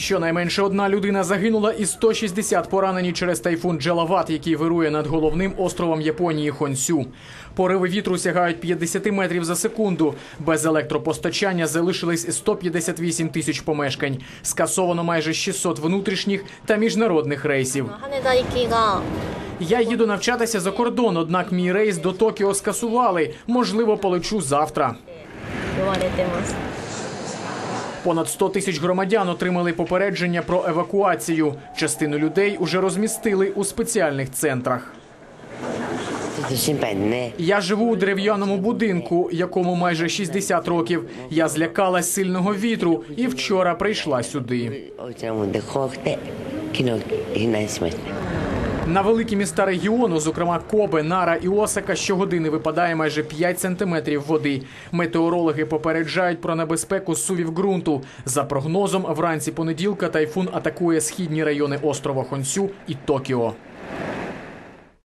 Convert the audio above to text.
Щонайменше одна людина загинула і 160 поранені через тайфун Джелават, який вирує над головним островом Японії Хонсю. Пориви вітру сягають 50 метрів за секунду. Без електропостачання залишились 158 тисяч помешкань. Скасовано майже 600 внутрішніх та міжнародних рейсів. Я їду навчатися за кордон, однак мій рейс до Токіо скасували. Можливо, полечу завтра. Понад 100 тисяч громадян отримали попередження про евакуацію. Частину людей уже розмістили у спеціальних центрах. Я живу у дерев'яному будинку, якому майже 60 років. Я злякалась сильного вітру і вчора прийшла сюди. На великі міста регіону, зокрема Кобе, Нара і Осака, щогодини випадає майже 5 сантиметрів води. Метеорологи попереджають про небезпеку сувів ґрунту. За прогнозом, вранці понеділка тайфун атакує східні райони острова Хонсю і Токіо.